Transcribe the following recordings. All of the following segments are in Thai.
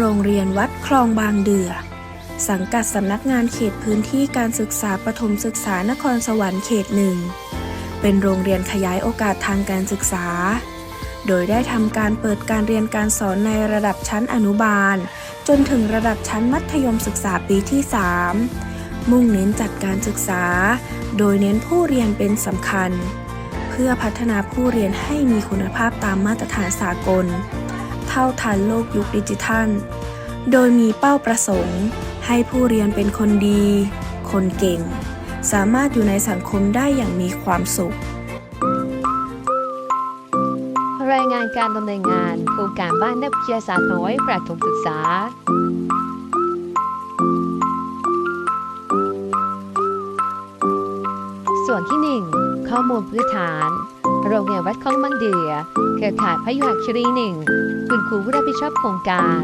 โรงเรียนวัดคลองบางเดือ สังกัดสำนักงานเขตพื้นที่การศึกษาประถมศึกษานครสวรรค์เขตหนึ่ง เป็นโรงเรียนขยายโอกาสทางการศึกษา โดยได้ทำการเปิดการเรียนการสอนในระดับชั้นอนุบาล จนถึงระดับชั้นมัธยมศึกษาปีที่ 3 มุ่งเน้นจัดการศึกษา โดยเน้นผู้เรียนเป็นสำคัญ เพื่อพัฒนาผู้เรียนให้มีคุณภาพตามมาตรฐานสากล ท่าทันโลกยุคดิจิทัล โดยมีเป้าประสงค์ ให้ผู้เรียนเป็นคนดี คนเก่ง สามารถอยู่ในสังคมได้อย่างมีความสุข รายงานการดำเนินงานโครงการบ้านนักวิทยาศาสตร์น้อยประถมศึกษาส่วนที่ 1 ข้อมูลพื้นฐาน โรงเรียนวัดคลองบางเดือ เครือข่ายพยุหคีรีหนึ่งคุณครูผู้รับผิดชอบโครงการ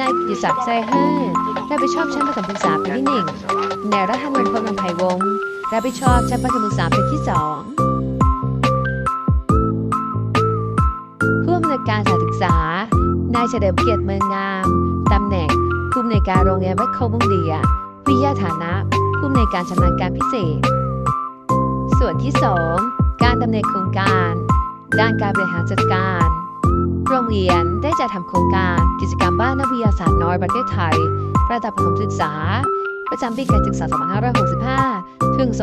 นายกิติศักดิ์ใจเฮิร์รับผิดชอบชั้นประถมศึกษาปีที่หนึ่งนายรัฐนนท์พลำไพวงศ์รับผิดชอบชั้นประถมศึกษาปีที่สองผู้อำนวยการสถานศึกษา นายเฉลิมเกียรติเมืองงาม ตำแหน่งผู้อำนวยการโรงเรียนวัดโคกบุงเดียวิทยาฐานะผู้อำนวยการชำนาญการพิเศษ ส่วนที่2 การดำเนินโครงการ ด้านการบริหารจัดการ โรงเรียนได้จัดทำโครงการกิจกรรมบ้านนักวิทยาศาสตร์น้อยประเทศไทย ระดับประถมศึกษา ประจำปีการศึกษา 2565 ถึง 2566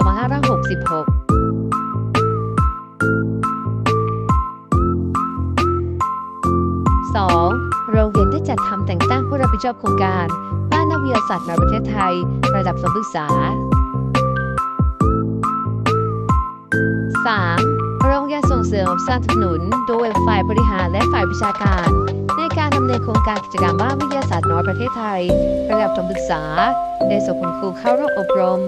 2. โรงเรียนได้จัดทำแต่งตั้งผู้รับผิดชอบโครงการบ้านนักวิทยาศาสตร์ในประเทศไทย ระดับสมศึกษา 3. โรงเรียนส่งเสริมสนับสนุนโดยฝ่ายบริหารและฝ่ายวิชาการ ในการดำเนินโครงการกิจกรรมบ้านวิทยาศาสตร์น้อยประเทศไทย ระดับสมศึกษา ได้ส่งคุณครูเข้าร่วมอบรม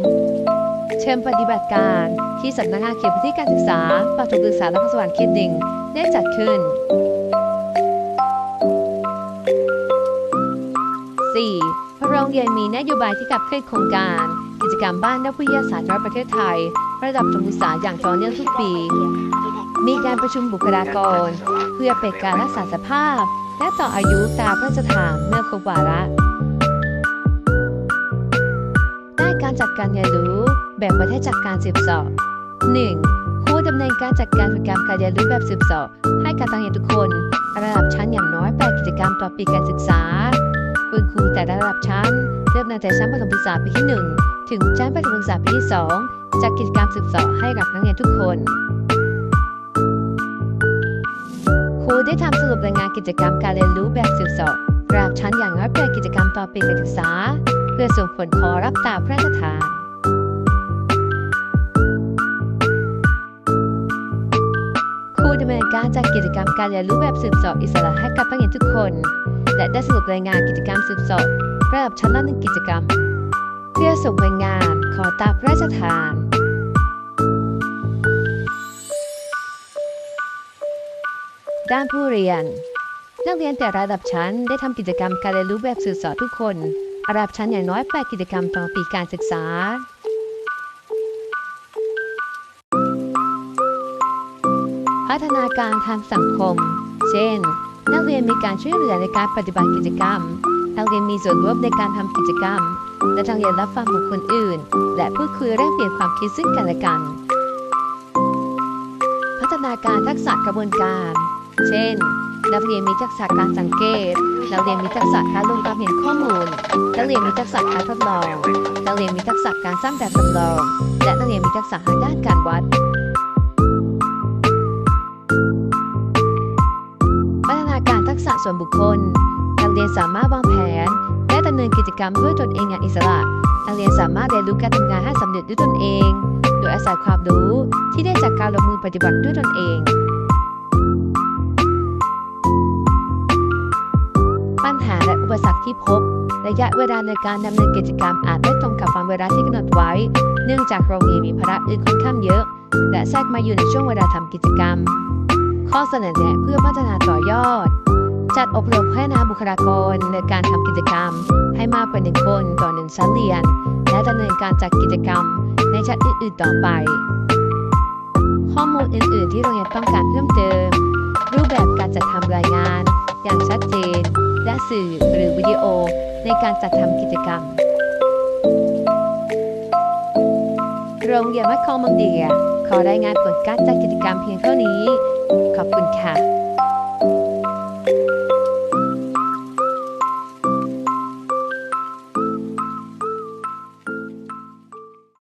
เชิญปฏิบัติการที่สำนักงานเขตพื้นที่การศึกษาประถมศึกษานครสวรรค์เขตหนึ่งได้จัดขึ้น 4. โรงเรียนมีนโยบายที่ขับเคลื่อนโครงการ กิจกรรมบ้านนักวิทยาศาสตร์ระดับประเทศไทย ระดับประถมศึกษาอย่างต่อเนื่องทุกปี มีการประชุมบุคลากร เพื่อเป็นการรักษาสภาพ และต่ออายุตามพระราชทานเมื่อครบวาระได้านการจัดการเรียนรู้แบ่งประเภทจากการสืบสอบ 1. ครูดำเนินการจัดการกิจกรรมการเรียนรู้แบบสืบสอบให้กับนักเรียนทุกคน ระดับชั้นอย่างน้อย8กิจกรรมต่อปีการศึกษาคุณครูแต่ละระดับชั้นเริ่มตั้งแต่ชั้นประถมศึกษาปีที่ 1 ถึงชั้นประถมศึกษาปีที่ 2 จัดกิจกรรมสืบสอบให้กับนักเรียนทุกคน ครูได้ทำสรุปรายงานกิจกรรมการเรียนรู้แบบสืบสอบระดับชั้นอย่างน้อย8กิจกรรมต่อปีการศึกษา เพื่อส่งผลขอรับตาพระราชทานครูดำเนินการจัดกิจกรรมการเรียนรู้แบบสืบสอบอิสระให้กับนักเรียนทุกคน และได้สรุปรายงานกิจกรรมสืบสอบระดับชั้นละหนึ่งกิจกรรม เพื่อส่งรายงานขอตาพระราชทาน ด้านผู้เรียน นักเรียนแต่ระดับชั้นได้ทำกิจกรรมการเรียนรู้แบบสื่อสารทุกคนระดับชั้นอย่างน้อย8กิจกรรมต่อปีการศึกษา พัฒนาการทางสังคม เช่น นักเรียนมีการช่วยเหลือในการปฏิบัติกิจกรรม นักเรียนมีส่วนร่วมในการทำกิจกรรม และนักเรียนรับฟังบุคคลอื่น และพูดคุยแลกเปลี่ยนความคิดซึ่งกันและกัน พัฒนาการทักษะกระบวนการ เช่น นักเรียนมีทักษะการสังเกต นักเรียนมีทักษะการลงความเห็นข้อมูล นักเรียนมีทักษะการทดลอง นักเรียนมีทักษะการสร้างแบบจำลอง และนักเรียนมีทักษะทางด้านการวัด พัฒนาการทักษะส่วนบุคคล นักเรียนสามารถวางแผน และดำเนินกิจกรรมด้วยตนเองอย่างอิสระ นักเรียนสามารถเรียนรู้การทำงานให้สำเร็จด้วยตนเอง โดยอาศัยความรู้ที่ได้จากการลงมือปฏิบัติด้วยตนเอง หาและอุปสรรคที่พบ ระยะเวลาในการดำเนินกิจกรรมอาจไม่ตรงกับวันเวลาที่กำหนดไว้ เนื่องจากโรงเรียนมีภาระอื่นค่อนข้างเยอะ และแทรกมาอยู่ในช่วงเวลาทำกิจกรรม ข้อเสนอแนะเพื่อพัฒนาต่อยอด จัดอบรมพัฒนาบุคลากรในการทำกิจกรรม ให้มากกว่าหนึ่งคนต่อหนึ่งชั้นเรียน และดำเนินการจัดกิจกรรม ในชั้นอื่นๆต่อไป ข้อมูลอื่น ๆ ที่โรงเรียนต้องการเพิ่มเติมรูปแบบการจัดทำรายงาน อย่างชัดเจน และสื่อหรือวิดีโอในการจัดทำกิจกรรม โรงเรียนวัดคลองบางเดีย ขอรายงานผลการจัดกิจกรรมเพียงเท่านี้ ขอบคุณค่ะ